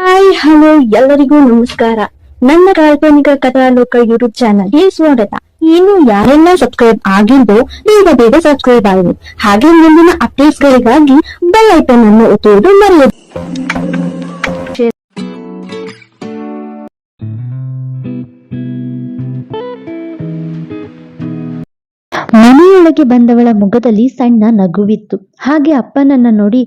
Hi, hello, ಎಲ್ಲರಿಗೂ ನಮಸ್ಕಾರ. ನನ್ನ ಕಾಲ್ಪನಿಕ ಕಥಾಲೋಕ ಯೂಟ್ಯೂಬ್ ಚಾನಲ್ಗೆ ಸ್ವಾಗತ. ಇನ್ನು ಯಾರೆಲ್ಲ ಸಬ್ಸ್ಕ್ರೈಬ್ ಆಗಿದ್ದೋ ಬೇಗ ಬೇಗ ಸಬ್ಸ್ಕ್ರೈಬ್ ಆಗಿ ಹಾಗೆ ಮುಂದಿನ ಅಪ್ಡೇಟ್ಸ್ ಗಳಿಗಾಗಿ ಬೆಲ್ ಐಟನ್ ಅನ್ನು ಒತ್ತುವುದು ಮರೆಯದು. ಮನೆಯೊಳಗೆ ಬಂದವಳ ಮುಖದಲ್ಲಿ ಸಣ್ಣ ನಗುವಿತ್ತು. ಹಾಗೆ ಅಪ್ಪನನ್ನ ನೋಡಿ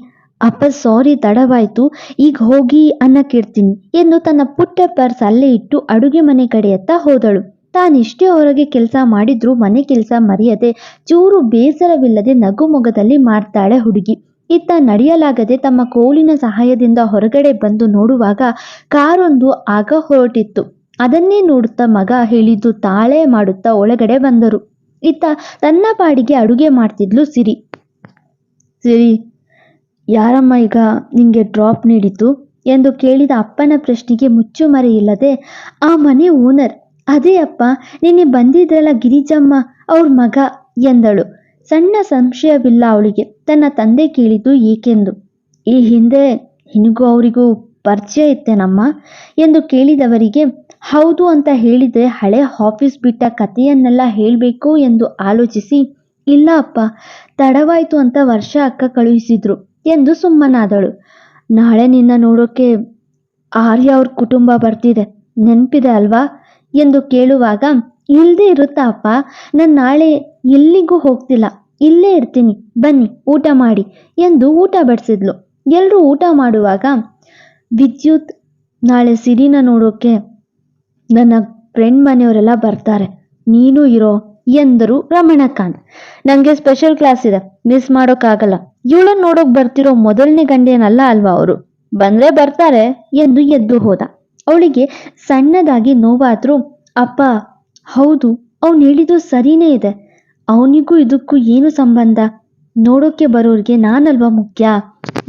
ಅಪ್ಪ ಸಾರಿ ತಡವಾಯ್ತು, ಈಗ ಹೋಗಿ ಅನ್ನಕ್ಕಿಡ್ತೀನಿ ಎಂದು ತನ್ನ ಪುಟ್ಟ ಪರ್ಸ್ ಅಲ್ಲೇ ಇಟ್ಟು ಅಡುಗೆ ಮನೆ ಕಡೆಯತ್ತ ಹೋದಳು. ತಾನೆಷ್ಟೇ ಹೊರಗೆ ಕೆಲಸ ಮಾಡಿದ್ರೂ ಮನೆ ಕೆಲಸ ಮರೆಯದೆ ಚೂರು ಬೇಸರವಿಲ್ಲದೆ ನಗುಮೊಗದಲ್ಲಿ ಮಾಡ್ತಾಳೆ ಹುಡುಗಿ. ಇತ್ತ ನಡೆಯಲಾಗದೆ ತಮ್ಮ ಕೋಲಿನ ಸಹಾಯದಿಂದ ಹೊರಗಡೆ ಬಂದು ನೋಡುವಾಗ ಕಾರೊಂದು ಆಗ ಹೊರಟಿತ್ತು. ಅದನ್ನೇ ನೋಡುತ್ತಾ ಮಗ ಹೇಳಿದ್ದು ತಾಳೆ ಮಾಡುತ್ತಾ ಒಳಗಡೆ ಬಂದರು. ಇತ್ತ ತನ್ನ ಪಾಡಿಗೆ ಅಡುಗೆ ಮಾಡ್ತಿದ್ಲು ಸಿರಿ. ಸಿರಿ ಯಾರಮ್ಮ ಈಗ ನಿಂಗೆ ಡ್ರಾಪ್ ನೀಡಿತು ಎಂದು ಕೇಳಿದ ಅಪ್ಪನ ಪ್ರಶ್ನೆಗೆ ಮುಚ್ಚು ಮರೆಯಿಲ್ಲದೆ ಆ ಮನೆ ಓನರ್ ಅದೇ ಅಪ್ಪ, ನಿನ್ನೆ ಬಂದಿದ್ರಲ್ಲ ಗಿರಿಜಮ್ಮ, ಅವ್ರ ಮಗ, ಎಂದಳು. ಸಣ್ಣ ಸಂಶಯವಿಲ್ಲ ಅವಳಿಗೆ. ತನ್ನ ತಂದೆ ಕೇಳಿದ್ದು ಏಕೆಂದು. ಈ ಹಿಂದೆ ನಿನಗೂ ಅವರಿಗೂ ಪರಿಚಯ ಇತ್ತೇನಮ್ಮ? ಎಂದು ಕೇಳಿದವರಿಗೆ, ಹೌದು ಅಂತ ಹೇಳಿದರೆ ಹಳೆ ಆಫೀಸ್ ಬಿಟ್ಟ ಕಥೆಯನ್ನೆಲ್ಲ ಹೇಳಬೇಕು ಎಂದು ಆಲೋಚಿಸಿ, ಇಲ್ಲ ಅಪ್ಪ, ತಡವಾಯಿತು ಅಂತ ವರ್ಷ ಅಕ್ಕ ಕಳುಹಿಸಿದ್ರು. ಎಂದು ಸುಮ್ಮನಾದಳು. ನಾಳೆ ನಿನ್ನ ನೋಡೋಕೆ ಆರ್ಯ ಅವ್ರ ಕುಟುಂಬ ಬರ್ತಿದೆ. ನೆನಪಿದೆ ಅಲ್ವಾ? ಎಂದು ಕೇಳುವಾಗ ಇಲ್ಲದೆ ಇರುತ್ತಾ ಅಪ್ಪ? ನಾನು ನಾಳೆ ಎಲ್ಲಿಗೂ ಹೋಗ್ತಿಲ್ಲ. ಇಲ್ಲೇ ಇರ್ತೀನಿ. ಬನ್ನಿ, ಊಟ ಮಾಡಿ ಎಂದು ಊಟ ಬಡಿಸಿದ್ಲು. ಎಲ್ಲರೂ ಊಟ ಮಾಡುವಾಗ, ವಿದ್ಯುತ್ ನಾಳೆ ಸಿರಿನ ನೋಡೋಕೆ ನನ್ನ ಫ್ರೆಂಡ್ ಮನೆಯವರೆಲ್ಲ ಬರ್ತಾರೆ. ನೀನು ಇರೋ, ಎಂದರು ರಮಣಕಾಂತ್. ನನಗೆ ಸ್ಪೆಷಲ್ ಕ್ಲಾಸ್ ಇದೆ. ಮಿಸ್ ಮಾಡೋಕ್ಕಾಗಲ್ಲ. ಇವಳನ್ನ ನೋಡೋಕ್ ಬರ್ತಿರೋ ಮೊದಲನೇ ಗಂಡೇನಲ್ಲ ಅಲ್ವಾ ಅವರು? ಬಂದ್ರೆ ಬರ್ತಾರೆ ಎಂದು ಎದ್ದು ಹೋದ. ಅವಳಿಗೆ ಸಣ್ಣದಾಗಿ ನೋವಾದ್ರು, ಅಪ್ಪ, ಹೌದು, ಅವ್ನು ಹೇಳಿದ್ದು ಸರಿನೇ ಇದೆ. ಅವನಿಗೂ ಇದಕ್ಕೂ ಏನು ಸಂಬಂಧ? ನೋಡೋಕೆ ಬರೋರಿಗೆ ನಾನಲ್ವಾ ಮುಖ್ಯ?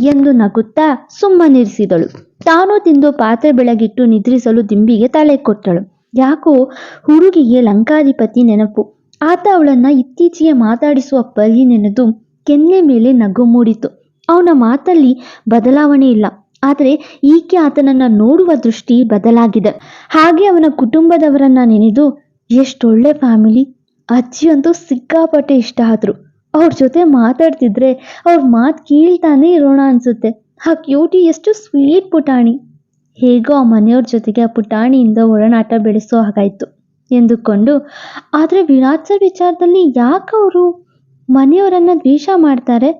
ಎಂದು ನಗುತ್ತಾ ಸುಮ್ಮನಿರಿಸಿದಳು ತಾನು ತಿಂದು ಪಾತ್ರೆ ಬೆಳಗಿಟ್ಟು ನಿದ್ರಿಸಲು ದಿಂಬಿಗೆ ತಲೆ ಕೊಟ್ಟಳು. ಯಾಕೋ ಹುಡುಗಿಗೆ ಲಂಕಾಧಿಪತಿ ನೆನಪು. ಆತ ಅವಳನ್ನ ಇತ್ತೀಚೆಗೆ ಮಾತಾಡಿಸುವ ಪರಿ ನೆನೆದು ಕೆನ್ನೆ ಮೇಲೆ ನಗು ಮೂಡಿತು. ಅವನ ಮಾತಲ್ಲಿ ಬದಲಾವಣೆ ಇಲ್ಲ. ಆದರೆ ಈಕೆ ಆತನನ್ನ ನೋಡುವ ದೃಷ್ಟಿ ಬದಲಾಗಿದೆ. ಹಾಗೆ ಅವನ ಕುಟುಂಬದವರನ್ನ ನೆನೆದು, ಎಷ್ಟೊಳ್ಳೆ ಫ್ಯಾಮಿಲಿ. ಅಜ್ಜಿ ಅಂತೂ ಸಿಕ್ಕಾಪಟ್ಟೆ ಇಷ್ಟ ಆದ್ರು. ಅವ್ರ ಜೊತೆ ಮಾತಾಡ್ತಿದ್ರೆ ಅವ್ರ ಮಾತು ಕೀಳ್ತಾನೆ ಇರೋಣ ಅನ್ಸುತ್ತೆ. ಆ ಕ್ಯೂಟಿ ಎಷ್ಟು ಸ್ವೀಟ್ ಪುಟಾಣಿ. ಹೇಗೋ ಆ ಮನೆಯವ್ರ ಜೊತೆಗೆ ಆ ಪುಟಾಣಿಯಿಂದ ಒಡನಾಟ ಬೆಳೆಸೋ ಹಾಗಾಯ್ತು. ಎಂದುಕೊಂಡು, ಆದರೆ ವಿರಾಟ್ ವಿಚಾರದಲ್ಲಿ ಯಾಕೆ ಅವರು ಮನೆಯವರನ್ನ ದ್ವೇಷ ಮಾಡ್ತಾರೆ,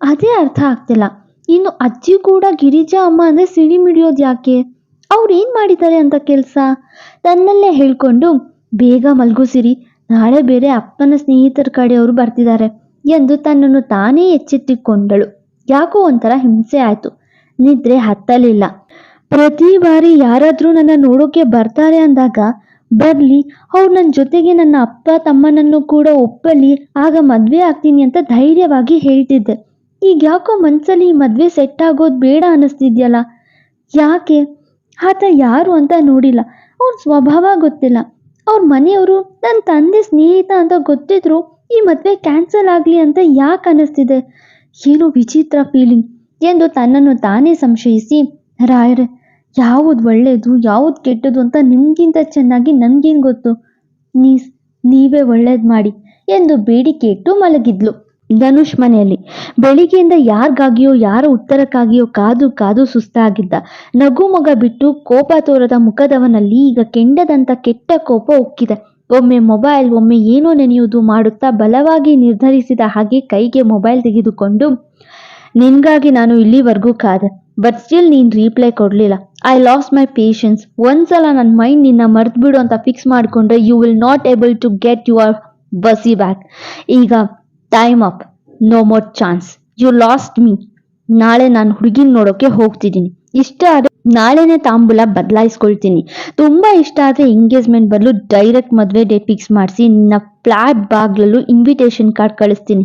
ಅದೇ ಅರ್ಥ ಆಗ್ತಿಲ್ಲ. ಇನ್ನು ಅಜ್ಜಿ ಕೂಡ ಗಿರಿಜಾ ಅಮ್ಮ ಅಂದ್ರೆ ಸಿಡಿ ಮಿಡಿಯೋದು ಯಾಕೆ? ಅವ್ರು ಏನು ಮಾಡಿದ್ದಾರೆ ಅಂತ ಕೆಲಸ? ತನ್ನಲ್ಲೇ ಹೇಳ್ಕೊಂಡು, ಬೇಗ ಮಲ್ಗು ಸಿರಿ ನಾಳೆ ಬೇರೆ ಅಪ್ಪನ ಸ್ನೇಹಿತರ ಕಡೆಯವರು ಬರ್ತಿದ್ದಾರೆ ಎಂದು ತನ್ನನ್ನು ತಾನೇ ಎಚ್ಚೆತ್ತಿಕೊಂಡಳು. ಯಾಕೋ ಒಂಥರ ಹಿಂಸೆ ಆಯಿತು. ನಿದ್ರೆ ಹತ್ತಲಿಲ್ಲ. ಪ್ರತಿ ಬಾರಿ ಯಾರಾದರೂ ನನ್ನ ನೋಡೋಕೆ ಬರ್ತಾರೆ ಅಂದಾಗ ಬರಲಿ, ಅವ್ರು ನನ್ನ ಜೊತೆಗೆ ನನ್ನ ಅಪ್ಪ, ತಮ್ಮನನ್ನು ಕೂಡ ಒಪ್ಪಲಿ, ಆಗ ಮದುವೆ ಆಗ್ತೀನಿ ಅಂತ ಧೈರ್ಯವಾಗಿ ಹೇಳ್ತಿದ್ದೆ. ಈಗ ಯಾಕೋ ಮನಸ್ಸಲ್ಲಿ ಈ ಮದುವೆ ಸೆಟ್ ಆಗೋದು ಬೇಡ ಅನ್ನಿಸ್ತಿದ್ಯಲ್ಲ ಯಾಕೆ? ಆತ ಯಾರು ಅಂತ ನೋಡಿಲ್ಲ. ಅವ್ರ ಸ್ವಭಾವ ಗೊತ್ತಿಲ್ಲ. ಅವ್ರ ಮನೆಯವರು ನನ್ನ ತಂದೆ ಸ್ನೇಹಿತ ಅಂತ ಗೊತ್ತಿದ್ರು ಈ ಮದುವೆ ಕ್ಯಾನ್ಸಲ್ ಆಗಲಿ ಅಂತ ಯಾಕೆ ಅನ್ನಿಸ್ತಿದೆ ಏನೋ ವಿಚಿತ್ರ ಫೀಲಿಂಗ್ ಎಂದು ತನ್ನನ್ನು ತಾನೇ ಸಂಶಯಿಸಿ, ರಾಯರೇ ಯಾವುದು ಒಳ್ಳೆಯದು ಯಾವುದು ಕೆಟ್ಟದ್ದು ಅಂತ ನಿಮಗಿಂತ ಚೆನ್ನಾಗಿ ನನಗೇನು ಗೊತ್ತು? ನೀ ನೀವೇ ಒಳ್ಳೇದು ಮಾಡಿ ಎಂದು ಬೇಡಿಕೆ ಇಟ್ಟು ಮಲಗಿದ್ಲು. ಧನುಷ್ ಮನೆಯಲ್ಲಿ. ಬೆಳಿಗ್ಗೆಯಿಂದ ಯಾರಿಗಾಗಿಯೋ, ಯಾರ ಉತ್ತರಕ್ಕಾಗಿಯೋ ಕಾದು ಕಾದು ಸುಸ್ತಾಗಿದ್ದ. ನಗು ಮಗ ಬಿಟ್ಟು ಕೋಪ ತೋರದ ಮುಖದವನಲ್ಲಿ ಈಗ ಕೆಂಡದಂತ ಕೆಟ್ಟ ಕೋಪ ಉಕ್ಕಿದೆ. ಒಮ್ಮೆ ಮೊಬೈಲ್, ಒಮ್ಮೆ ಏನೋ ನೆನೆಯುವುದು ಮಾಡುತ್ತಾ ಬಲವಾಗಿ ನಿರ್ಧರಿಸಿದ ಹಾಗೆ ಕೈಗೆ ಮೊಬೈಲ್ ತೆಗೆದುಕೊಂಡು, ನಿನ್ಗಾಗಿ ನಾನು ಇಲ್ಲಿವರೆಗೂ ಕಾದೆ. ಬಟ್ ಸ್ಟಿಲ್ ನೀನು ರೀಪ್ಲೈ ಕೊಡಲಿಲ್ಲ. ಐ ಲಾಸ್ ಮೈ ಪೇಷನ್ಸ್ ಒಂದ್ಸಲ ನನ್ನ ಮೈಂಡ್ ನಿನ್ನ ಮರ್ತ್ಬಿಡು ಅಂತ ಫಿಕ್ಸ್ ಮಾಡಿಕೊಂಡ್ರೆ you will not able to get your busy back ಈಗ time up no more chance you lost me ನಾಳೆ ನಾನು ಹುಡುಗಿನ ನೋಡೋಕೆ ಹೋಗ್ತಿದ್ದೀನಿ. ಇಷ್ಟ ಆದರೆ ನಾಳೆನೇ ತಾಂಬೂಲ ಬದಲಾಯಿಸ್ಕೊಳ್ತೀನಿ. ತುಂಬ ಇಷ್ಟ ಆದರೆ ಎಂಗೇಜ್ಮೆಂಟ್ ಬದಲು ಡೈರೆಕ್ಟ್ ಮದುವೆ ಡೇಟ್ ಫಿಕ್ಸ್ ಮಾಡಿಸಿ ನಿನ್ನ ಫ್ಲಾಟ್ ಬಾಗ್ಲಲ್ಲೂ ಇನ್ವಿಟೇಷನ್ ಕಾರ್ಡ್ ಕಳಿಸ್ತೀನಿ.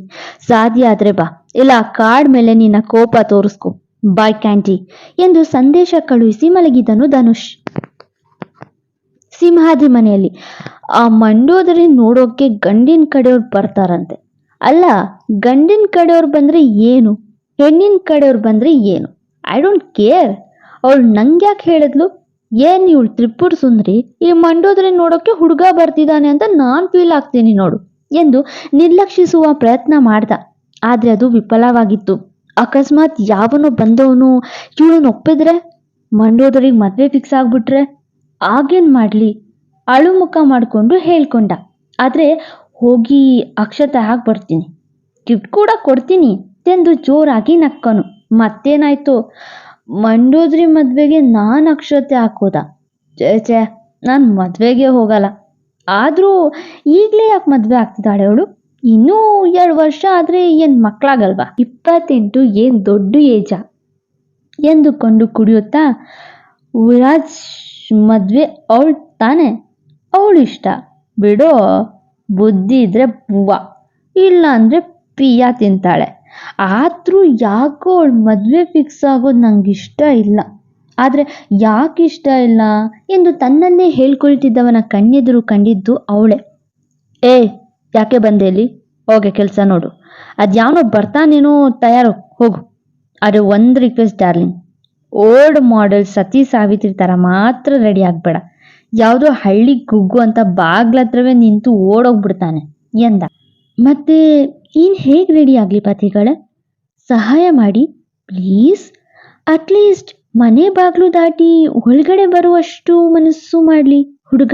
ಸಾಧ್ಯ ಆದರೆ ಬಾ. ಇಲ್ಲ ಕಾರ್ಡ್ ಮೇಲೆ ನಿನ್ನ ಕೋಪ ತೋರಿಸ್ಕೊ. ಬಾಯ್ ಕ್ಯಾಂಟಿ ಎಂದು ಸಂದೇಶ ಕಳುಹಿಸಿ ಮಲಗಿದನು ಧನುಷ್. ಸಿಂಹಾದ್ರಿ ಮನೆಯಲ್ಲಿ. ಆ ಮಂಡೋದರಿ ನೋಡೋಕೆ ಗಂಡಿನ ಕಡೆಯವ್ರು ಬರ್ತಾರಂತೆ. ಅಲ್ಲ, ಗಂಡಿನ ಕಡೆಯವ್ರು ಬಂದ್ರೆ ಏನು? ಹೆಣ್ಣಿನ ಕಡೆಯವ್ರು ಬಂದ್ರೆ ಏನು? ಐ ಡೋಂಟ್ ಕೇರ್ ಅವಳು ನಂಗ್ಯಾಕೆ ಹೇಳಿದ್ಲು? ಏನ್ ಇವಳು ತ್ರಿಪುರ ಸುಂದ್ರಿ? ಈ ಮಂಡೋದರಿ ನೋಡೋಕೆ ಹುಡುಗ ಬರ್ತಿದ್ದಾನೆ ಅಂತ ನಾನ್ ಫೀಲ್ ಆಗ್ತೀನಿ ನೋಡು ಎಂದು ನಿರ್ಲಕ್ಷಿಸುವ ಪ್ರಯತ್ನ ಮಾಡ್ದ. ಆದ್ರೆ ಅದು ವಿಫಲವಾಗಿತ್ತು. ಅಕಸ್ಮಾತ್ ಯಾವನೋ ಬಂದವನು ಇವಳನ್ನು ಒಪ್ಪಿದ್ರೆ ಮಂಡೋದರಿಗೆ ಮದುವೆ ಫಿಕ್ಸ್ ಆಗ್ಬಿಟ್ರೆ ಆಗೇನ್ ಮಾಡ್ಲಿ? ಅಳು ಮುಖ ಮಾಡಿಕೊಂಡು ಹೇಳ್ಕೊಂಡ. ಆದ್ರೆ ಹೋಗಿ ಅಕ್ಷತೆ ಹಾಕಿ ಬರ್ತೀನಿ. ಗಿಫ್ಟ್ ಕೂಡ ಕೊಡ್ತೀನಿ ಎಂದು ಜೋರಾಗಿ ನಕ್ಕನು. ಮತ್ತೇನಾಯ್ತು? ಮಂಡೋದ್ರಿ ಮದುವೆಗೆ ನಾನು ಅಕ್ಷತೆ ಹಾಕೋದ. ಛೇ ಛೇ, ನಾನು ಮದುವೆಗೆ ಹೋಗಲ್ಲ. ಆದರೂ ಈಗಲೇ ಯಾಕೆ ಮದುವೆ ಆಗ್ತಿದ್ದಾಳೆ ಅವಳು? ಇನ್ನೂ ಎರಡು ವರ್ಷ ಆದರೆ ಏನು ಮಕ್ಕಳಾಗಲ್ವಾ ಇಪ್ಪತ್ತೆಂಟು ಏನು ದೊಡ್ಡ ಏಜ? ಎಂದುಕೊಂಡು ಕುಡಿಯುತ್ತಾ? ವಿರಾಜ್ ಮದುವೆ ಅವಳು ತಾನೆ? ಅವಳು ಇಷ್ಟ. ಬಿಡೋ ಬುದ್ಧಿ ಇದ್ರೆ ಬುವ್ವ. ಇಲ್ಲ ಅಂದರೆ ಪಿಯ ತಿಂತಾಳೆ. ಆದರೂ ಯಾಕೋ ಅವಳು ಮದುವೆ ಫಿಕ್ಸ್ ಆಗೋದು ನಂಗೆ ಇಷ್ಟ ಇಲ್ಲ. ಆದರೆ ಯಾಕೆ ಇಷ್ಟ ಇಲ್ಲ? ಎಂದು ತನ್ನನ್ನೇ ಹೇಳ್ಕೊಳ್ತಿದ್ದವನ ಕಣ್ಣೆದುರು ಕಂಡಿದ್ದು ಅವಳೆ. ಏ ಯಾಕೆ ಬಂದೆ ಇಲ್ಲಿ? ಹೋಗೆ ಕೆಲಸ ನೋಡು. ಅದ್ಯಾವನೋ ಬರ್ತಾನೇನೋ ತಯಾರು, ಹೋಗು. ಅದು ಒಂದು ರಿಕ್ವೆಸ್ಟ್ ಡಾರ್ಲಿಂಗ್ ಓಲ್ಡ್ ಮಾಡೆಲ್ ಸತಿ ಸಾವಿತ್ರಿ ಥರ ಮಾತ್ರ ರೆಡಿ ಆಗಬೇಡ. ಯಾವುದೋ ಹಳ್ಳಿ ಗುಗ್ಗು ಅಂತ ಬಾಗ್ಲತ್ರವೇ ನಿಂತು ಓಡೋಗ್ಬಿಡ್ತಾನೆ, ಎಂದ. ಮತ್ತೆ ಇನ್ನು ಹೇಗೆ ರೆಡಿ ಆಗಲಿ ಪತಿಗಳ? ಸಹಾಯ ಮಾಡಿ ಪ್ಲೀಸ್ ಅಟ್ಲೀಸ್ಟ್ ಮನೆ ಬಾಗಿಲು ದಾಟಿ ಒಳಗಡೆ ಬರುವಷ್ಟು ಮನಸ್ಸು ಮಾಡಲಿ ಹುಡುಗ.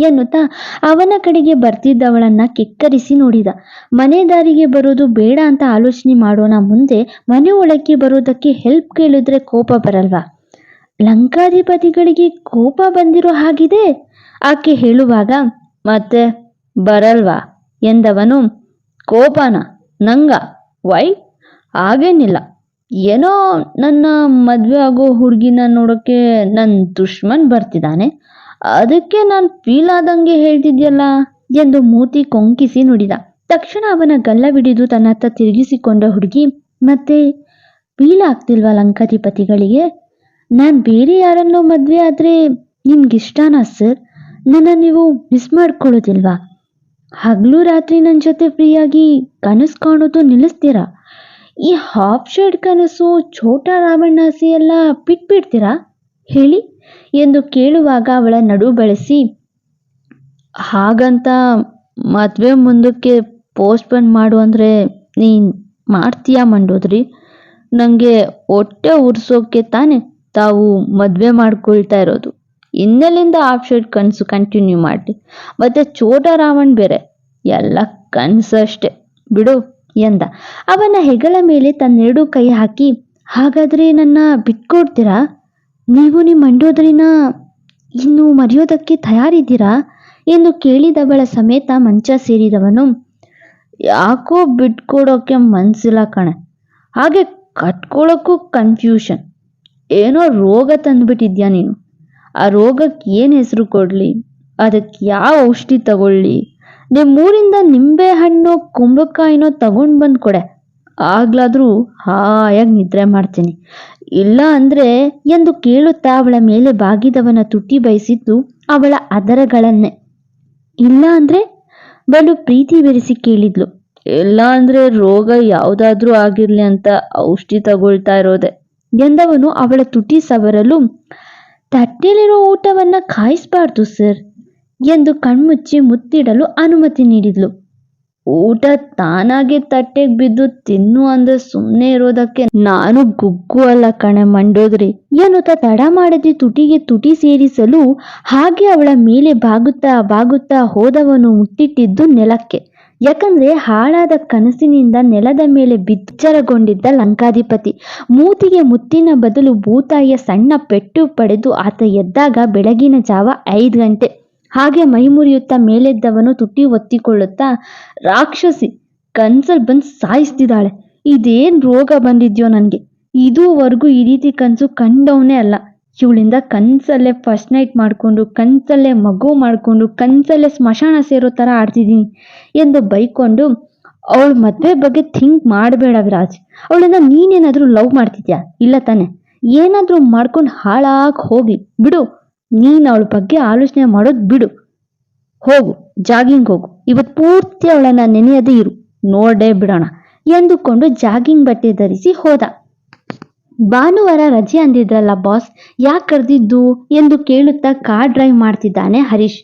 ಎನ್ನುತ್ತಾ ಅವನ ಕಡೆಗೆ ಬರ್ತಿದ್ದವಳನ್ನ ಕೆಕ್ಕರಿಸಿ ನೋಡಿದ. ಮನೆ ದಾರಿಗೆ ಬರೋದು ಬೇಡ ಅಂತ ಆಲೋಚನೆ ಮಾಡೋಣ ಮುಂದೆ ಮನೆ ಒಳಕ್ಕೆ ಬರೋದಕ್ಕೆ ಹೆಲ್ಪ್ ಕೇಳಿದ್ರೆ ಕೋಪ ಬರಲ್ವಾ? ಲಂಕಾಧಿಪತಿಗಳಿಗೆ ಕೋಪ ಬಂದಿರೋ ಹಾಗಿದೆ? ಆಕೆ ಹೇಳುವಾಗ, ಮತ್ತೆ ಬರಲ್ವಾ? ಎಂದವನು, ಕೋಪನ, ನಂಗ, ವೈ? ಆಗೇನಿಲ್ಲ ಏನೋ ನನ್ನ ಮದುವೆ ಆಗೋ ಹುಡುಗಿನ ನೋಡೋಕ್ಕೆ ನನ್ನ ದುಶ್ಮನ್ ಬರ್ತಿದ್ದಾನೆ. ಅದಕ್ಕೆ ನಾನು ಫೀಲ್ ಆದಂಗೆ ಹೇಳ್ತಿದ್ಯಲ್ಲ ಎಂದು ಮೂತಿ ಕೊಂಕಿಸಿ ನುಡಿದ. ತಕ್ಷಣ ಅವನ ಗಲ್ಲವಿಡಿದು ಬಿಡಿದು ತನ್ನತ್ತ ತಿರುಗಿಸಿಕೊಂಡ ಹುಡುಗಿ, ಮತ್ತೆ ಫೀಲ್ ಆಗ್ತಿಲ್ವಾ ಲಂಕಾಧಿಪತಿಗಳಿಗೆ? ನಾನು ಬೇರೆ ಯಾರನ್ನೋ ಮದುವೆ ಆದರೆ ನಿಮ್ಗಿಷ್ಟನಾ ಸರ್? ನನ್ನ ನೀವು ಮಿಸ್ ಮಾಡ್ಕೊಳ್ಳೋದಿಲ್ವಾ? ಹಗಲು ರಾತ್ರಿ ನನ್ನ ಜೊತೆ ಫ್ರೀಯಾಗಿ ಕನಸು ಕಾಣೋದು ನಿಲ್ಲಿಸ್ತೀರಾ? ಈ ಹಾಫ್ ಶೇಡ್ ಕನಸು ಛೋಟಾ ರಾವಣಾಸಿ ಎಲ್ಲ ಬಿಟ್ಬಿಡ್ತೀರಾ? ಹೇಳಿ. ಎಂದು ಕೇಳುವಾಗ ಅವಳ ನಡು ಬಳಸಿ, ಹಾಗಂತ ಮದುವೆ ಮುಂದಕ್ಕೆ ಪೋಸ್ಟ್ಪೋನ್ ಮಾಡು ಅಂದರೆ ನೀನು ಮಾಡ್ತೀಯಾ ಮಂಡೋದ್ರಿ? ನನಗೆ ಹೊಟ್ಟೆ ಉರ್ಸೋಕೆ ತಾನೆ ತಾವು ಮದುವೆ ಮಾಡ್ಕೊಳ್ತಾ ಇರೋದು. ಇನ್ನೆಲ್ಲಿಂದ ಆಫ್ ಶೈಡ್ ಕನಸು ಕಂಟಿನ್ಯೂ ಮಾಡಿ ಮತ್ತೆ ಚೋಟ ರಾವಣ್ ಬೇರೆ. ಎಲ್ಲ ಕನಸಷ್ಟೆ ಬಿಡು ಎಂದ. ಅವನ ಹೆಗಲ ಮೇಲೆ ತನ್ನೆರಡು ಕೈ ಹಾಕಿ, ಹಾಗಾದ್ರೆ ನನ್ನ ಬಿಟ್ಕೊಡ್ತೀರಾ? ನೀವು ನಿಮ್ಮ ಮಂಡೋದ್ರಿನ ಇನ್ನು ಮರೆಯೋದಕ್ಕೆ ತಯಾರಿದ್ದೀರಾ ಎಂದು ಕೇಳಿದವಳ ಸಮೇತ ಮಂಚ ಸೇರಿದವನು, ಯಾಕೋ ಬಿಟ್ಕೊಡೋಕೆ ಮನಸ್ಸಿಲ್ಲ ಕಣೆ. ಹಾಗೆ ಕಟ್ಕೊಳ್ಳೋಕ್ಕೂ ಕನ್ಫ್ಯೂಷನ್ ಏನೋ ರೋಗ ತಂದುಬಿಟ್ಟಿದ್ಯಾ ನೀನು? ಆ ರೋಗಕ್ಕೆ ಏನು ಹೆಸರು ಕೊಡಲಿ? ಅದಕ್ಕೆ ಯಾವ ಔಷಧಿ ತಗೊಳ್ಳಿ? ನಿಮ್ಮೂರಿಂದ ನಿಂಬೆ ಹಣ್ಣು, ಕುಂಬಳಕಾಯಿನೋ ತಗೊಂಡು ಬಂದು ಕೊಡೆ ಆಗ್ಲಾದರೂ ಹಾಯಾಗಿ ನಿದ್ರೆ ಮಾಡ್ತೀನಿ. ಇಲ್ಲ ಅಂದ್ರೆ ಎಂದು ಕೇಳುತ್ತಾ ಅವಳ ಮೇಲೆ ಬಾಗಿದವನ ತುಟಿ ಬಯಸಿದ್ದು ಅವಳ ಅದರಗಳನ್ನೇ. ಇಲ್ಲ ಅಂದ್ರೆ? ಬಲು ಪ್ರೀತಿ ಬೆರೆಸಿ ಕೇಳಿದ್ಲು. ಇಲ್ಲ ಅಂದ್ರೆ ರೋಗ ಯಾವುದಾದ್ರೂ ಆಗಿರಲಿ ಅಂತ ಔಷಧಿ ತಗೊಳ್ತಾ ಇರೋದೆ ಎಂದವನು ಅವಳ ತುಟಿ ಸವರಲು, ತಟ್ಟೆಯಲ್ಲಿರೋ ಊಟವನ್ನ ಕಾಯಿಸ್ಬಾರ್ದು ಸರ್ ಎಂದು ಕಣ್ಮುಚ್ಚಿ ಮುತ್ತಿಡಲು ಅನುಮತಿ ನೀಡಿದ್ಲು. ಊಟ ತಾನಾಗೆ ತಟ್ಟೆಗೆ ಬಿದ್ದು ತಿನ್ನು ಅಂದ್ರೆ ಸುಮ್ಮನೆ ಇರೋದಕ್ಕೆ ನಾನು ಗುಗ್ಗು ಅಲ್ಲ ಕಣೆ ಮಂಡೋದ್ರಿ. ಏನು ತಡ ಮಾಡದೆ ತುಟಿಗೆ ತುಟಿ ಸೇರಿಸಲು ಹಾಗೆ ಅವಳ ಮೇಲೆ ಬಾಗುತ್ತಾ ಬಾಗುತ್ತಾ ಹೋದವನು ಮುಟ್ಟಿಟ್ಟಿದ್ದು ನೆಲಕ್ಕೆ. ಯಾಕಂದ್ರೆ ಹಾಳಾದ ಕನಸಿನಿಂದ ನೆಲದ ಮೇಲೆ ಬಿಚ್ಚರಗೊಂಡಿದ್ದ ಲಂಕಾಧಿಪತಿ. ಮೂತಿಗೆ ಮುತ್ತಿನ ಬದಲು ಭೂತಾಯಿಯ ಸಣ್ಣ ಪೆಟ್ಟು ಪಡೆದು ಆತ ಎದ್ದಾಗ ಬೆಳಗಿನ ಜಾವ ಐದು ಗಂಟೆ. ಹಾಗೆ ಮೈಮುರಿಯುತ್ತಾ ಮೇಲೆದ್ದವನು ತುಟಿ ಒತ್ತಿಕೊಳ್ಳುತ್ತಾ, ರಾಕ್ಷಸಿ, ಕನ್ಸಲ್ ಬಂದು ಸಾಯಿಸ್ತಿದ್ದಾಳೆ. ಇದೇನ್ ರೋಗ ಬಂದಿದ್ಯೋ ನನಗೆ. ಇದುವರೆಗೂ ಈ ರೀತಿ ಕನಸು ಕಂಡವನೇ ಅಲ್ಲ. ಇವಳಿಂದ ಕನ್ಸಲ್ಲೇ ಫಸ್ಟ್ ನೈಟ್ ಮಾಡಿಕೊಂಡು, ಕನ್ಸಲ್ಲೇ ಮಗು ಮಾಡಿಕೊಂಡು, ಕನ್ಸಲ್ಲೇ ಸ್ಮಶಾನ ಸೇರೋ ಥರ ಆಡ್ತಿದ್ದೀನಿ ಎಂದು ಬೈಕೊಂಡು, ಅವಳ ಮದುವೆ ಬಗ್ಗೆ ಥಿಂಕ್ ಮಾಡಬೇಡ ವಿರಾಜ್. ಅವಳನ್ನ ನೀನೇನಾದರೂ ಲವ್ ಮಾಡ್ತಿದ್ಯಾ? ಇಲ್ಲ ತಾನೆ. ಏನಾದರೂ ಮಾಡ್ಕೊಂಡು ಹಾಳಾಗಿ ಹೋಗಿ. ಬಿಡು. ನೀನು ಅವಳ ಬಗ್ಗೆ ಆಲೋಚನೆ ಮಾಡೋದು ಬಿಡು. ಹೋಗು, ಜಾಗಿಂಗ್ ಹೋಗು. ಇವತ್ತು ಪೂರ್ತಿ ಅವಳನ್ನ ನೆನೆಯದೇ ಇರು. ನೋಡೇ ಬಿಡೋಣ. ಎಂದುಕೊಂಡು ಜಾಗಿಂಗ್ ಬಟ್ಟೆ ಧರಿಸಿ ಹೋದ. ಭಾನುವಾರ ರಜೆ ಅಂದಿದ್ರಲ್ಲ ಬಾಸ್, ಯಾಕೆ ಕರೆದಿದ್ದು ಎಂದು ಕೇಳುತ್ತಾ ಕಾರ್ ಡ್ರೈವ್ ಮಾಡ್ತಿದ್ದಾನೆ ಹರೀಶ್.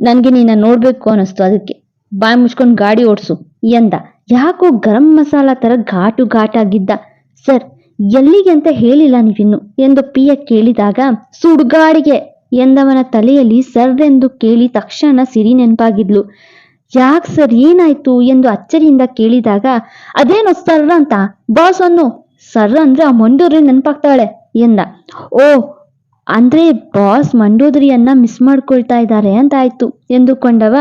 ನನಗೆ ನಿನ್ನ ನೋಡ್ಬೇಕು ಅನ್ನಿಸ್ತು ಅದಕ್ಕೆ. ಬಾಯಿ ಮುಚ್ಕೊಂಡು ಗಾಡಿ ಓಡಿಸು, ಎಂದ. ಯಾಕೋ ಗರಂ ಮಸಾಲ ತರ ಘಾಟು ಘಾಟಾಗಿದ್ದ. ಸರ್, ಎಲ್ಲಿಗೆ ಅಂತ ಹೇಳಿಲ್ಲ ನೀವಿನ್ನು, ಎಂದು ಪಿಯ ಕೇಳಿದಾಗ, ಸುಡುಗಾಡಿಗೆ. ಎಂದವನ ತಲೆಯಲ್ಲಿ ಸರ್ ಎಂದು ಕೇಳಿ ತಕ್ಷಣ ಸಿರಿ ನೆನಪಾಗಿದ್ಲು. ಯಾಕ್ ಸರ್ ಏನಾಯ್ತು ಎಂದು ಅಚ್ಚರಿಯಿಂದ ಕೇಳಿದಾಗ, ಅದೇನು ಸರ್ ಅಂತ, ಬಾಸ್ ಅನ್ನು. ಸರ್ ಅಂದ್ರೆ ಆ ಮಂಡೂರಿ ನೆನಪಾಗ್ತಾಳೆ ಎಂದ. ಓ, ಅಂದ್ರೆ ಬಾಸ್ ಮಂಡೋದರಿಯನ್ನ ಮಿಸ್ ಮಾಡ್ಕೊಳ್ತಾ ಇದ್ದಾರೆ ಅಂತ ಆಯ್ತು ಎಂದುಕೊಂಡವ,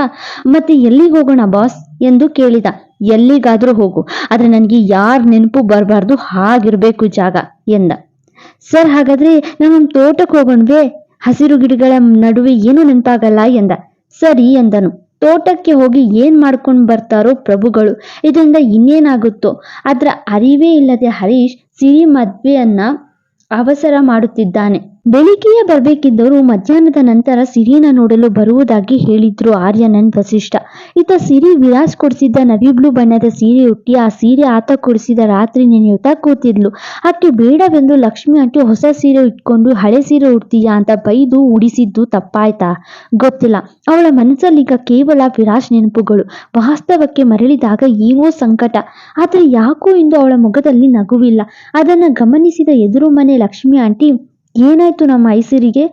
ಮತ್ತೆ ಎಲ್ಲಿಗೆ ಹೋಗೋಣ ಬಾಸ್? ಎಂದು ಕೇಳಿದ. ಎಲ್ಲಿಗಾದ್ರೂ ಹೋಗು, ಆದ್ರೆ ನನಗೆ ಯಾರ ನೆನಪು ಬರಬಾರ್ದು, ಹಾಗಿರ್ಬೇಕು ಜಾಗ ಎಂದ. ಸರ್, ಹಾಗಾದ್ರೆ ನಾನೊಂದು ತೋಟಕ್ಕೆ ಹೋಗೋಣವೇ? ಹಸಿರು ಗಿಡಗಳ ನಡುವೆ ಏನು ನೆನಪಾಗಲ್ಲ ಎಂದ. ಸರಿ ಎಂದನು. ತೋಟಕ್ಕೆ ಹೋಗಿ ಏನ್ ಮಾಡ್ಕೊಂಡು ಬರ್ತಾರೋ ಪ್ರಭುಗಳು, ಇದರಿಂದ ಇನ್ನೇನಾಗುತ್ತೋ? ಅದರ ಅರಿವೇ ಇಲ್ಲದೆ ಹರೀಶ್ ಸಿರಿ ಮದ್ವೆಯನ್ನ ಅವಸರ ಮಾಡುತ್ತಿದ್ದಾನೆ. ಬೆಳಿಗ್ಗೆಯೇ ಬರಬೇಕಿದ್ದವರು ಮಧ್ಯಾಹ್ನದ ನಂತರ ಸಿರಿನ ನೋಡಲು ಬರುವುದಾಗಿ ಹೇಳಿದ್ರು ಆರ್ಯನನ್ ವಸಿಷ್ಠ. ಈತ ಸಿರಿ ವಿರಾಜ್ ಕೊಡಿಸಿದ್ದ ನವಿ ಬ್ಲೂ ಬಣ್ಣದ ಸೀರೆ ಉಟ್ಟಿ ಆ ಸೀರೆ ಆತ ಕೊಡಿಸಿದ ರಾತ್ರಿ ನೆನೆಯುತ್ತಾ ಕೂತಿದ್ಲು. ಆಕೆ ಬೇಡವೆಂದು ಲಕ್ಷ್ಮಿ ಆಂಟಿ ಹೊಸ ಸೀರೆ ಇಟ್ಕೊಂಡು ಹಳೆ ಸೀರೆ ಉಡ್ತೀಯಾ ಅಂತ ಬೈದು ಉಡಿಸಿದ್ದು ತಪ್ಪಾಯ್ತಾ? ಗೊತ್ತಿಲ್ಲ. ಅವಳ ಮನಸ್ಸಲ್ಲೀಗ ಕೇವಲ ವಿರಾಜ್ ನೆನಪುಗಳು. ವಾಸ್ತವಕ್ಕೆ ಮರಳಿದಾಗ ಏನೋ ಸಂಕಟ. ಆದರೆ ಯಾಕೋ ಇಂದು ಅವಳ ಮುಖದಲ್ಲಿ ನಗುವಿಲ್ಲ. ಅದನ್ನ ಗಮನಿಸಿದ ಎದುರು ಮನೆ ಲಕ್ಷ್ಮಿ ಆಂಟಿ ಏನಾಯ್ತು ನಮ್ಮ ಐಸಿರಿಗೆ?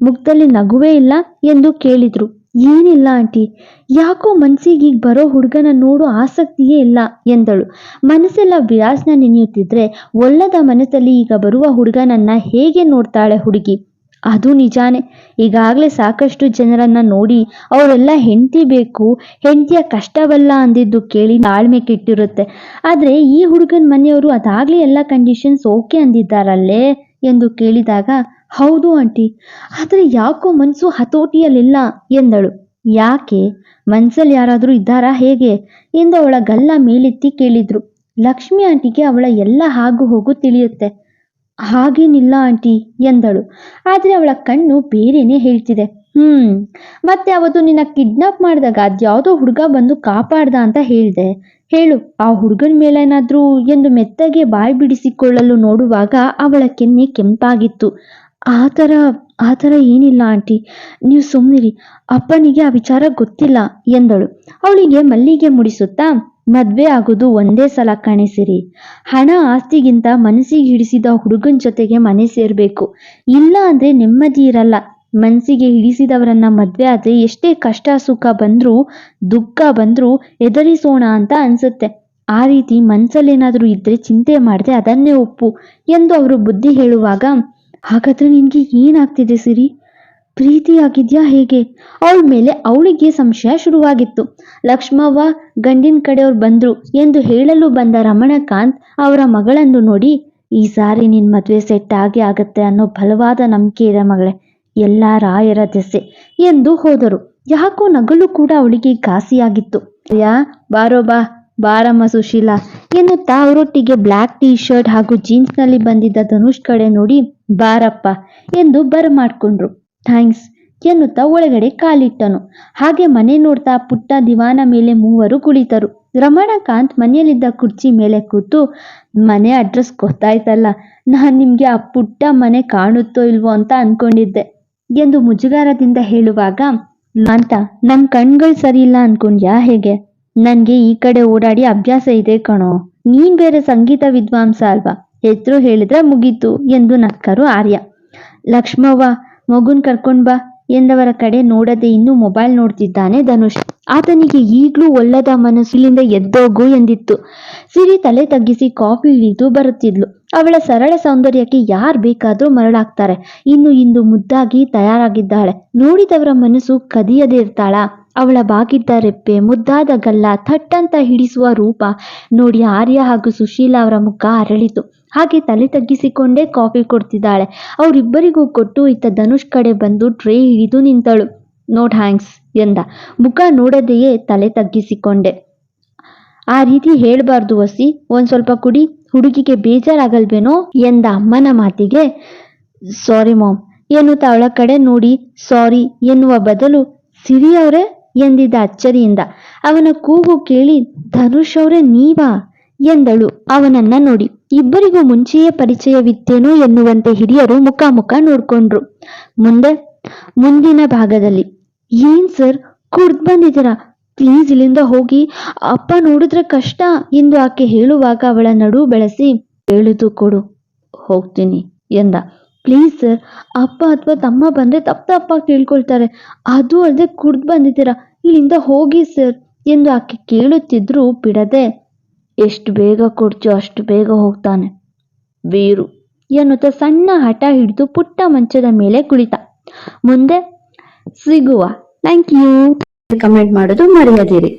ಮುಖದಲ್ಲಿ ನಗುವೇ ಇಲ್ಲ ಎಂದು ಕೇಳಿದ್ರು. ಏನಿಲ್ಲ ಆಂಟಿ, ಯಾಕೋ ಮನ್ಸಿಗೆ ಈಗ ಬರೋ ಹುಡುಗನ ನೋಡೋ ಆಸಕ್ತಿಯೇ ಇಲ್ಲ ಎಂದಳು. ಮನಸ್ಸೆಲ್ಲ ವಿರಾಸ್ನ ನೆನೆಯುತ್ತಿದ್ರೆ ಒಲ್ಲದ ಮನಸ್ಸಲ್ಲಿ ಈಗ ಬರುವ ಹುಡುಗನನ್ನ ಹೇಗೆ ನೋಡ್ತಾಳೆ ಹುಡುಗಿ? ಅದು ನಿಜಾನೇ. ಈಗಾಗಲೇ ಸಾಕಷ್ಟು ಜನರನ್ನ ನೋಡಿ ಅವರೆಲ್ಲ ಹೆಂಡತಿ ಬೇಕು, ಹೆಂಡತಿಯ ಕಷ್ಟವಲ್ಲ ಅಂದಿದ್ದು ಕೇಳಿ ತಾಳ್ಮೆ ಕೆಟ್ಟಿರುತ್ತೆ. ಆದರೆ ಈ ಹುಡುಗನ ಮನೆಯವರು ಅದಾಗಲೇ ಎಲ್ಲ ಕಂಡೀಷನ್ಸ್ ಓಕೆ ಅಂದಿದ್ದಾರಲ್ಲೇ? ಎಂದು ಕೇಳಿದಾಗ, ಹೌದು ಆಂಟಿ, ಆದರೆ ಯಾಕೋ ಮನಸ್ಸು ಹತೋಟಿಯಲ್ಲಿಲ್ಲ, ಎಂದಳು. ಯಾಕೆ? ಮನ್ಸಲ್ಲಿ ಯಾರಾದರೂ ಇದ್ದಾರಾ ಹೇಗೆ? ಎಂದು ಅವಳ ಗಲ್ಲ ಮೇಲೆತ್ತಿ ಕೇಳಿದ್ರು. ಲಕ್ಷ್ಮಿ ಆಂಟಿಗೆ ಅವಳ ಎಲ್ಲ ಹಾಗು ಹೋಗು ತಿಳಿಯುತ್ತೆ. ಹಾಗೇನಿಲ್ಲ ಆಂಟಿ, ಎಂದಳು. ಆದರೆ ಅವಳ ಕಣ್ಣು ಬೇರೆನೇ ಹೇಳ್ತಿದೆ. ಹ್ಮ್, ಮತ್ತೆ ಅವತ್ತು ನಿನ್ನ ಕಿಡ್ನಾಪ್ ಮಾಡಿದಾಗ ಅದ್ಯಾವುದೋ ಹುಡುಗ ಬಂದು ಕಾಪಾಡ್ದ ಅಂತ ಹೇಳ್ದೆ. ಹೇಳು, ಆ ಹುಡುಗನ ಮೇಲೇನಾದ್ರೂ ಎಂದು ಮೆತ್ತಗೆ ಬಾಯಿ ಬಿಡಿಸಿಕೊಳ್ಳಲು ನೋಡುವಾಗ ಅವಳ ಕೆನ್ನೆ ಕೆಂಪಾಗಿತ್ತು. ಆ ಥರ ಆ ಥರ ಏನಿಲ್ಲ ಆಂಟಿ. ನೀವು ಸುಮ್ಮನಿರಿ ಅಪ್ಪನಿಗೆ ಆ ವಿಚಾರ ಗೊತ್ತಿಲ್ಲ ಎಂದಳು. ಅವಳಿಗೆ ಮಲ್ಲಿಗೆ ಮುಡಿಸುತ್ತಾ, ಮದ್ವೆ ಆಗೋದು ಒಂದೇ ಸಲ ಕಾಣಿಸಿರಿ. ಹಣ ಆಸ್ತಿಗಿಂತ ಮನಸ್ಸಿಗೆ ಹಿಡಿಸಿದ ಹುಡುಗನ ಜೊತೆಗೆ ಮನೆ ಸೇರ್ಬೇಕು. ಇಲ್ಲ ಅಂದ್ರೆ ನೆಮ್ಮದಿ ಇರಲ್ಲ. ಮನಸ್ಸಿಗೆ ಹಿಡಿಸಿದವರನ್ನ ಮದ್ವೆ ಆದ್ರೆ ಎಷ್ಟೇ ಕಷ್ಟ ಸುಖ ಬಂದ್ರೂ, ದುಃಖ ಬಂದ್ರೂ ಎದುರಿಸೋಣ ಅಂತ ಅನ್ಸುತ್ತೆ. ಆ ರೀತಿ ಮನಸ್ಸಲ್ಲೇನಾದರೂ ಇದ್ರೆ ಚಿಂತೆ ಮಾಡದೆ ಅದನ್ನೇ ಒಪ್ಪು ಎಂದು ಅವರು ಬುದ್ಧಿ ಹೇಳುವಾಗ, ಹಾಗಾದ್ರೆ ನಿನ್ಗೆ ಏನಾಗ್ತಿದೆ ಸಿರಿ? ಪ್ರೀತಿ ಆಗಿದ್ಯಾ ಹೇಗೆ? ಅವಳ ಮೇಲೆ ಅವಳಿಗೆ ಸಂಶಯ ಶುರುವಾಗಿತ್ತು. ಲಕ್ಷ್ಮವ್ವ ಗಂಡಿನ ಕಡೆಯವ್ರು ಬಂದ್ರು ಎಂದು ಹೇಳಲು ಬಂದ ರಮಣಕಾಂತ್ ಅವರ ಮಗಳನ್ನು ನೋಡಿ, ಈ ಸಾರಿ ನಿನ್ ಮದ್ವೆ ಸೆಟ್ ಆಗಿ ಆಗತ್ತೆ ಅನ್ನೋ ಬಲವಾದ ನಂಬಿಕೆ ಇದೆ ಮಗಳೇ. ಎಲ್ಲ ರಾಯರ ದೆಸೆ ಎಂದು ಹೋದರು. ಯಾಕೋ ನಗಲು ಕೂಡ ಅವಳಿಗೆ ಘಾಸಿಯಾಗಿತ್ತು ಯಾ ಬಾರೋ ಬಾ, ಬಾರಮ್ಮ ಸುಶೀಲಾ, ಎನ್ನುತ್ತಾ ಅವರೊಟ್ಟಿಗೆ ಬ್ಲ್ಯಾಕ್ ಟೀ ಶರ್ಟ್ ಹಾಗೂ ಜೀನ್ಸ್ನಲ್ಲಿ ಬಂದಿದ್ದ ಧನುಷ್ ಕಡೆ ನೋಡಿ, ಬಾರಪ್ಪ, ಎಂದು ಬರಮಾಡ್ಕೊಂಡ್ರು ಥ್ಯಾಂಕ್ಸ್, ಎನ್ನುತ್ತಾ ಒಳಗಡೆ ಕಾಲಿಟ್ಟನು. ಹಾಗೆ ಮನೆ ನೋಡ್ತಾ ಪುಟ್ಟ ದಿವಾನ ಮೇಲೆ ಮೂವರು ಕುಳಿತರು. ರಮಣಕಾಂತ್ ಮನೆಯಲ್ಲಿದ್ದ ಕುರ್ಚಿ ಮೇಲೆ ಕೂತು, ಮನೆ ಅಡ್ರೆಸ್ ಗೊತ್ತಾಯ್ತಲ್ಲ, ನಾನ್ ನಿಮ್ಗೆ ಆ ಪುಟ್ಟ ಮನೆ ಕಾಣುತ್ತೋ ಇಲ್ವೋ ಅಂತ ಅನ್ಕೊಂಡಿದ್ದೆ. ಎಂದು ಮುಜುಗಾರದಿಂದ ಹೇಳುವಾಗ ಅಂತ ನನ್ ಕಣ್ಗಳು ಸರಿ ಇಲ್ಲ ಅನ್ಕೊಂಡ್ಯಾ ಹೇಗೆ? ನನ್ಗೆ ಈ ಕಡೆ ಓಡಾಡಿ ಅಭ್ಯಾಸ ಇದೆ ಕಣೋ. ನೀನ್ ಬೇರೆ ಸಂಗೀತ ವಿದ್ವಾಂಸ ಅಲ್ವಾ? ಹೆಸರು ಹೇಳಿದ್ರೆ ಮುಗೀತು, ಎಂದು ನಕ್ಕರು ಆರ್ಯ. ಲಕ್ಷ್ಮವ್ವ, ಮಗುನ್ ಕರ್ಕೊಂಡ್ ಬಾ. ಎಂದವರ ಕಡೆ ನೋಡದೆ ಇನ್ನು ಮೊಬೈಲ್ ನೋಡ್ತಿದ್ದಾನೆ ಧನುಷ್. ಆತನಿಗೆ ಈಗ್ಲೂ ಒಲ್ಲದ ಮನಸ್ಸಿಲಿಂದ ಎದ್ದೋಗು ಎಂದಿತ್ತು. ಸಿರಿ ತಲೆ ತಗ್ಗಿಸಿ ಕಾಫಿ ಇಳಿದು ಬರುತ್ತಿದ್ಲು. ಅವಳ ಸರಳ ಸೌಂದರ್ಯಕ್ಕೆ ಯಾರ್ ಬೇಕಾದ್ರೂ ಮರಳಾಗ್ತಾರೆ. ಇನ್ನು ಇಂದು ಮುದ್ದಾಗಿ ತಯಾರಾಗಿದ್ದಾಳೆ. ನೋಡಿದವರ ಮನಸ್ಸು ಕದಿಯದೇ ಇರ್ತಾಳ. ಅವಳ ಬಾಗಿದ್ದ ರೆಪ್ಪೆ, ಮುದ್ದಾದ ಗಲ್ಲ, ಥಟ್ಟಂತ ಹಿಡಿಸುವ ರೂಪ ನೋಡಿ ಆರ್ಯ ಹಾಗೂ ಸುಶೀಲಾ ಅವರ ಮುಖ ಅರಳಿತು. ಹಾಗೆ ತಲೆ ತಗ್ಗಿಸಿಕೊಂಡೇ ಕಾಫಿ ಕೊಡ್ತಿದ್ದಾಳೆ. ಅವರಿಬ್ಬರಿಗೂ ಕೊಟ್ಟು ಇತ್ತ ಧನುಷ್ ಕಡೆ ಬಂದು ಟ್ರೇ ಹಿಡಿದು ನಿಂತಳು. ನೋ ಥ್ಯಾಂಕ್ಸ್ ಎಂದ. ಮುಖ ನೋಡದೆಯೇ ತಲೆ ತಗ್ಗಿಸಿಕೊಂಡೆ. ಆ ರೀತಿ ಹೇಳಬಾರ್ದು ವಸಿ ಒಂದು ಸ್ವಲ್ಪ ಕುಡಿ. ಹುಡುಗಿಗೆ ಬೇಜಾರಾಗಲ್ವೇನೋ? ಎಂದ ಅಮ್ಮನ ಮಾತಿಗೆ. Sorry mom. ಎನ್ನುತ್ತಾ ಅವಳ ಕಡೆ ನೋಡಿ. ಸಾರಿ ಎನ್ನುವ ಬದಲು ಸಿರಿ ಅವರೇ ಎಂದಿದ್ದ ಅಚ್ಚರಿಯಿಂದ. ಅವನ ಕೂಗು ಕೇಳಿ, ಧನುಷ್ ಅವರೇ ನೀವಾ? ಎಂದಳು ಅವನನ್ನ ನೋಡಿ. ಇಬ್ಬರಿಗೂ ಮುಂಚೆಯೇ ಪರಿಚಯವಿತ್ತೇನೋ ಎನ್ನುವಂತೆ ಹಿರಿಯರು ಮುಖಾಮುಖ ನೋಡ್ಕೊಂಡ್ರು. ಮುಂದೆ, ಮುಂದಿನ ಭಾಗದಲ್ಲಿ. ಏನ್ ಸರ್? ಕುಡ್ದು ಬಂದಿದ್ದೀರಾ? ಪ್ಲೀಸ್ ಇಲ್ಲಿಂದ ಹೋಗಿ. ಅಪ್ಪ ನೋಡಿದ್ರೆ ಕಷ್ಟ ಎಂದು ಆಕೆ ಹೇಳುವಾಗ ಅವಳ ನಡು ಬೆಳೆಸಿ ಹೇಳಿದು ಕೊಡು, ಹೋಗ್ತೀನಿ ಎಂದ. ಪ್ಲೀಸ್ ಸರ್, ಅಪ್ಪ ಅಥವಾ ತಮ್ಮ ಬಂದ್ರೆ ತಪ್ಪ ತಪ್ಪ ಕೇಳ್ಕೊಳ್ತಾರೆ. ಅದು ಅಲ್ಲದೆ ಕುಡ್ದು ಬಂದಿದ್ದೀರಾ? ಇಲ್ಲಿಂದ ಹೋಗಿ ಸರ್ ಎಂದು ಆಕೆ ಕೇಳುತ್ತಿದ್ರು ಬಿಡದೆ ಎಷ್ಟು ಬೇಗ ಕೊಡ್ತೀಯೋ ಅಷ್ಟು ಬೇಗ ಹೋಗ್ತಾನೆ. ವೀರು ಎನ್ನುತ್ತ ಸಣ್ಣ ಹಠ ಹಿಡಿದು ಪುಟ್ಟ ಮಂಚದ ಮೇಲೆ ಕುಳಿತ. ಮುಂದೆ ಸಿಗುವ ಥ್ಯಾಂಕ್ ಯು. ಕಮೆಂಟ್ ಮಾಡೋದು ಮರೆಯದಿರಿ.